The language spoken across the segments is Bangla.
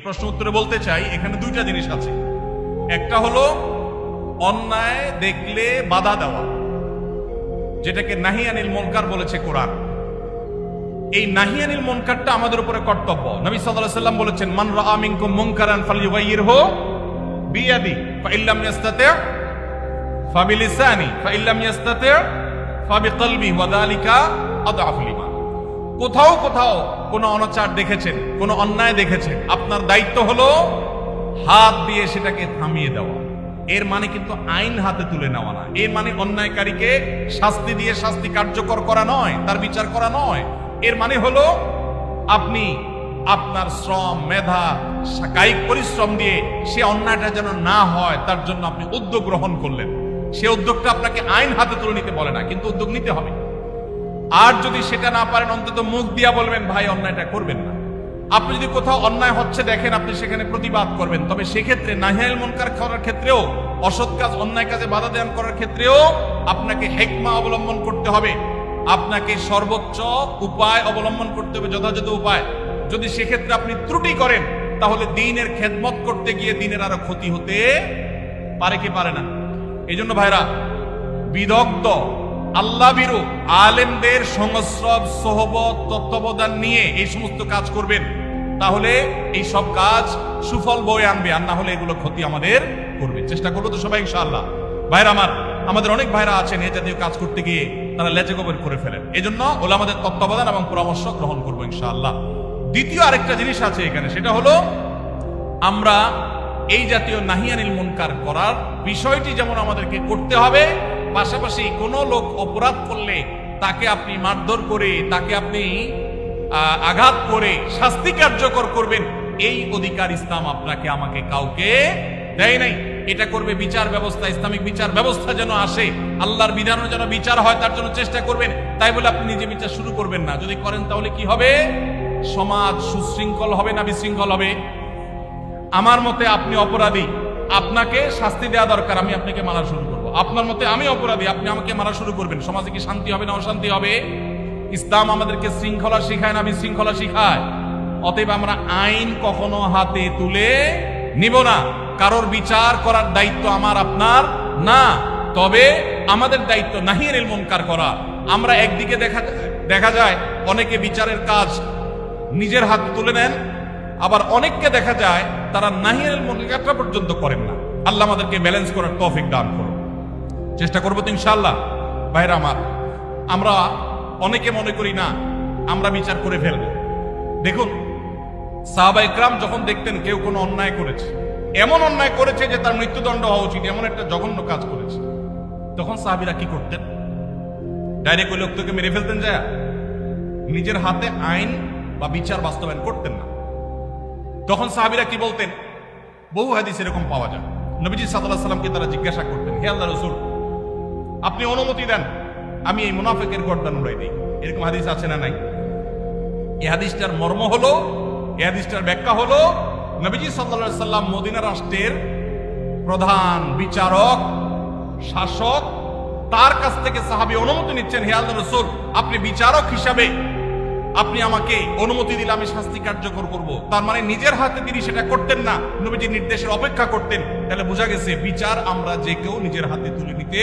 এই প্রশ্ন উত্তরে বলতে চাই, এখানে দুইটা জিনিস আছে। একটা হলো, অন্যায় দেখলে বাধা দেওয়া, যেটাকে নাহি আনিল মনকার বলেছে কোরআন। এই নাহি আনিল মনকারটা আমাদের উপরে কর্তব্য। নবী সাল্লাল্লাহু সাল্লাম বলেছেন, মান রাআ মিনকুম মুনকারান ফালইউগাইয়িরহু বিয়াদি, ফাইল্লাম ইয়াস্তাতি' ফাবিলিসানি, ফাইল্লাম ইয়াস্তাতি' ফাবিকলবি, ওয়া যালিকা আদআফুল ঈমান কোথাও কোথাও কোনো অনাচার দেখেছেন, কোনো অন্যায় দেখেছেন। আপনার দায়িত্ব হলো হাত দিয়ে সেটাকে থামিয়ে দেওয়া। এর মানে কিন্তু আইন হাতে তুলে নেওয়া না। এর মানে অন্যায়কারীকে শাস্তি দিয়ে শাস্তি কার্যকর করা নয়, তার বিচার করা নয়। এর মানে হলো আপনি আপনার শ্রম, মেধা কায়িক পরিশ্রম দিয়ে সে অন্যায়টা যেন না হয়, তার জন্য আপনি উদ্যোগ গ্রহণ করলেন। সে উদ্যোগটা আপনাকে আইন হাতে তুলে নিতে বলে না, কিন্তু উদ্যোগ নিতে হবে। আর যদি সেটা না পারেন, অন্তত মুখ দিয়া বলবেন, ভাই, অন্যায়টা করবেন না। আপনি যদি কোথাও অন্যায় হচ্ছে দেখেন, আপনি সেখানে প্রতিবাদ করবেন। তবে সেক্ষেত্রে নাহিয়াল মনকার করার ক্ষেত্রেও, অসৎ কাজ, অন্যায় কাজে বাধা দান করার ক্ষেত্রেও আপনাকে হেকমা অবলম্বন করতে হবে। আপনাকে সর্বোচ্চ উপায় অবলম্বন করতে হবে, যথাযথ উপায়। যদি সেক্ষেত্রে আপনি ত্রুটি করেন, তাহলে দিনের খেদমত করতে গিয়ে দিনের আরও ক্ষতি হতে পারে কি পারে না? এই জন্য ভাইরা, বিদগ্ধ আল্লাহ বিরু আলেমদের সংস্রব, সহবত, তত্ত্বাবধান নিয়ে এই সমস্ত কাজ করবেন। তাহলে এই সব কাজ সুফল বয়ে আনবে, আর না হলে এগুলো ক্ষতি আমাদের করবে। চেষ্টা করব তো সবাই, ইনশাআল্লাহ। ভাইরা আমার, আমাদের অনেক ভাইরা আছেন এই জাতীয় কাজ করতে গিয়ে, তারা লেজে গোবর করে ফেলেন। এই জন্য ওলা আমাদের তত্ত্বাবধান এবং পরামর্শ গ্রহণ করব, ইনশাআল্লাহ। দ্বিতীয় আরেকটা জিনিস আছে এখানে, সেটা হলো আমরা এই জাতীয় নাহিয়ানিল মুনকার করার বিষয়টি যেমন আমাদেরকে করতে হবে পাশাপাশি কোনো লোক অপরাধ করলে তাকে আপনি মারধর করে, তাকে আপনি আঘাত করে, শাস্তি কার্যকর করবেন, এই অধিকার ইসলাম আপনাকে, আমাকে কাউকে দেয় নাই। এটা করবে বিচার ব্যবস্থা, ইসলামিক বিচার ব্যবস্থা যেন আসে। আল্লাহর বিধানও যেন বিচার হয়, তার জন্য চেষ্টা করবেন। তাই বলে আপনি নিজে বিচার শুরু করবেন না। যদি করেন তাহলে কি হবে? সমাজ সুশৃঙ্খল হবে না বিশৃঙ্খল হবে? আমার মতে আপনি অপরাধী। আপনাকে শাস্তি দেওয়া দরকার। আমি আপনাকে মারা শুরু আপনার মতে আমি অপরাধী? আপনি আমাকে মারা শুরু করবেন। সমাজে কি শান্তি হবে না অশান্তি হবে? ইসলাম আমাদেরকে শৃঙ্খলা শিখায় না বিশৃঙ্খলা শিখায় অতএব আমরা আইন কখনো হাতে তুলে নিব না। কারোর বিচার করার দায়িত্ব আমার, আপনার না। তবে আমাদের দায়িত্ব নাহিয়ানিল মুনকার করা। আমরা একদিকে দেখা দেখা যায় অনেকে বিচারের কাজ নিজের হাতে তুলে নেন, আবার অনেককে দেখা যায় তারা নাহিয়াল মুনকারটা পর্যন্ত করেন না। আল্লাহ আমাদেরকে ব্যালেন্স করার তৌফিক দান করুন। চেষ্টা করব তো ইনশাআল্লাহ। ভাইরা আমার, আমরা অনেকে মনে করি না, আমরা বিচার করে ফেলব। দেখুন, সাহাবা ইকরাম যখন দেখতেন কেউ কোনো অন্যায় করেছে, এমন অন্যায় করেছে যে তার মৃত্যুদণ্ড হওয়া উচিত, এমন একটা জঘন্য কাজ করেছে। তখন সাহাবিরা কি করতেন? ডাইরেক্ট ওই লোকটাকে মেরে ফেলতেন যায়। নিজের হাতে আইন বা বিচার বাস্তবায়ন করতেন না। তখন সাহাবিরা কি বলতেন? বহু হাদিস এরকম পাওয়া যায়। নবীজি সাল্লাহ সাল্লামকে তারা জিজ্ঞাসা করতেন, হে আল্লাহ রসুল আপনি অনুমতি দেন। আমি এই মুনাফেকের গর্দান উড়াই দিই। এরকম হাদিস আছে না নাই? এই হাদিসটার মর্ম হলো, এই হাদিসটার ব্যাখ্যা হলো, নবীজি সাল্লাহ সাল্লাম মদিনা রাষ্ট্রের প্রধান বিচারক, শাসক, তার কাছ থেকে সাহাবি অনুমতি নিচ্ছেন, হে আল্লাহ রসুল, আপনি বিচারক হিসাবে আপনি আমাকে অনুমতি দিলে আমি শাস্তি কার্যকর করব। তার মানে নিজের হাতে তিনি সেটা করতেন না, নবীজির নির্দেশের অপেক্ষা করতেন। তাহলে বোঝা গেছে বিচার আমরা যে কেউ নিজের হাতে তুলে নিতে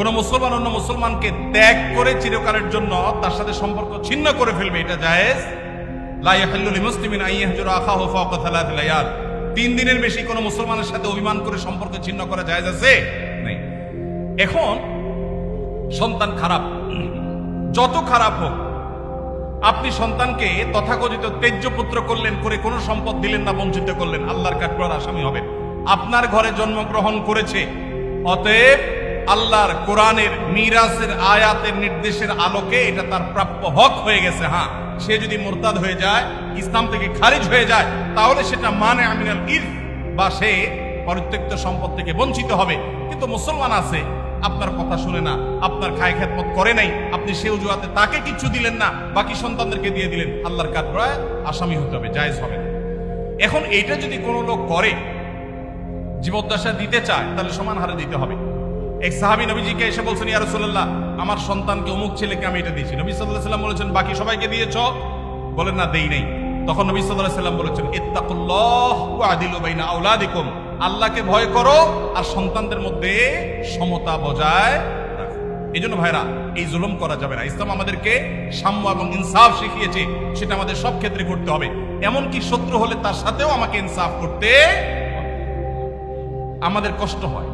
কোন মুসলমান অন্য মুসলমানকে ত্যাগ করে চিরকালের জন্য তার সাথে সম্পর্ক ছিন্ন করে ফেলবে, এটা জায়েজ? তিন দিনের বেশি কোনো মুসলমানের সাথে অভিমান করে সম্পর্ক ছিন্ন করা জায়েজ আছে? নেই। এখন, সন্তান খারাপ। যত খারাপ হোক, আপনি সন্তানকে তথাকথিত তেজ্য পুত্র করলেন, করে কোনো সম্পদ দিলেন না, বঞ্চিত করলেন, আল্লাহর কাঠগড়ার আসামি হবেন। আপনার ঘরে জন্মগ্রহণ করেছে, অতএব আল্লাহর কোরআনের মিরাসের আয়াতের নির্দেশের আলোকে এটা তার প্রাপ্য হক হয়ে গেছে হ্যাঁ। সে যদি মোরতাদ হয়ে যায়, ইসলাম থেকে খারিজ হয়ে যায়, তাহলে সেটা মানে আমিনাল ইরফ বা সে পরিত্যক্ত সম্পদ থেকে বঞ্চিত হবে। কিন্তু মুসলমান আছে, আপনার কথা শুনে না, আপনার খায় খেদমত করে নাই, আপনি সে অজুহাতে তাকে কিছু দিলেন না, বাকি সন্তানদেরকে দিয়ে দিলেন, আল্লাহর কাঠগড়ায় আসামি হতে হবে, জায়েজ হবে এখন এইটা যদি কোনো লোক করে, জীবদ্দশা দিতে চায়, তাহলে সমান হারে দিতে হবে। এক সাহাবি নবীজিকে এসে বলছেন, ইয়া রাসূলুল্লাহ, আমার সন্তানকে অমুক ছেলেকে আমি এটা দিয়েছি। নবী সাল্লাল্লাহু আলাইহি সাল্লাম বলেছেন, বাকি সবাইকে দিয়েছ? বলেন, না, দেই নাই। তখন নবী সাল্লাল্লাহু আলাইহি সাল্লাম বলেছেন, ইত্তাকুল্লাহ ওয়া আদিলু বাইনা আওলাদিকুম। আল্লাহকে ভয় করো আর সন্তানদের মধ্যে সমতা বজায় রাখো। এই জন্য ভাইরা, এই জুলুম করা যাবে না। ইসলাম আমাদেরকে সাম্য এবং ইনসাফ শিখিয়েছে, সেটা আমাদের সব ক্ষেত্রে করতে হবে। এমনকি শত্রু হলে তার সাথেও আমাকে ইনসাফ করতে আমাদের কষ্ট হয়।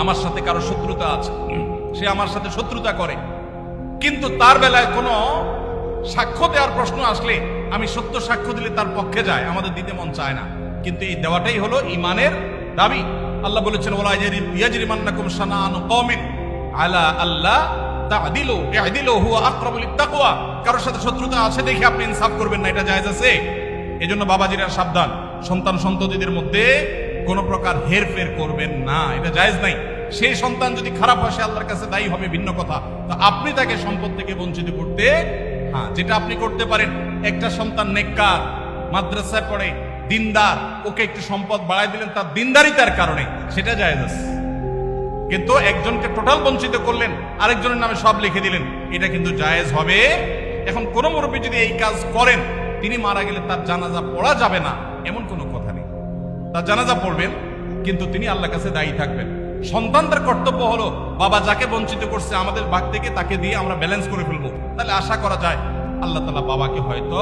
আমার সাথে কারও শত্রুতা আছে। সে আমার সাথে শত্রুতা করে। কিন্তু তার বেলায় কোনো সাক্ষ্য দেওয়ার প্রশ্ন আসলে আমি সত্য সাক্ষ্য দিলে তার পক্ষে যায়, আমাদের দিতে মন চায় না। কিন্তু এই দেওয়াটাই হলো ইমানের দাবি। আল্লাহ বলেছেন আলা আল্লাহ কারোর সাথে শত্রুতা আছে দেখে আপনি ইনসাফ করবেন না, এটা জায়েজ আছে? এজন্য বাবাজিরা সাবধান। সন্তান সন্ততিদের মধ্যে কোনো প্রকার হেরফের করবেন না, এটা জায়েজ নাই। সেই সন্তান যদি খারাপ হয়, সে আল্লাহর কাছে দায়ী হবে, ভিন্ন কথা। তো আপনি তাকে সম্পদ থেকে বঞ্চিত করতে হ্যাঁ যেটা আপনি করতে পারেন, একটা সন্তান নেককার, মাদ্রাসায় পড়ে, দিনদার, ওকে একটু সম্পদ বাড়াই দিলেন, তার দিনদারিতার কারণে সেটা জায়েজ কিন্তু একজনকে টোটাল বঞ্চিত করলেন, আরেকজনের নামে সব লিখে দিলেন, এটা কিন্তু জায়েজ হবে। এখন কোন মুরব্বী যদি এই কাজ করেন, তিনি মারা গেলে তার জানাজা পড়া যাবে না, এমন কোনো কথা নেই। তার জানাজা পড়বেন, কিন্তু তিনি আল্লাহর কাছে দায়ী থাকবেন। সন্তানদের কর্তব্য হলো বাবা যাকে বঞ্চিত করছে আমাদের ভাগ থেকে তাকে দিয়ে আমরা ব্যালেন্স করে ফেলব। তাহলে আশা করা যায়, আল্লাহ তালা বাবাকে হয়তো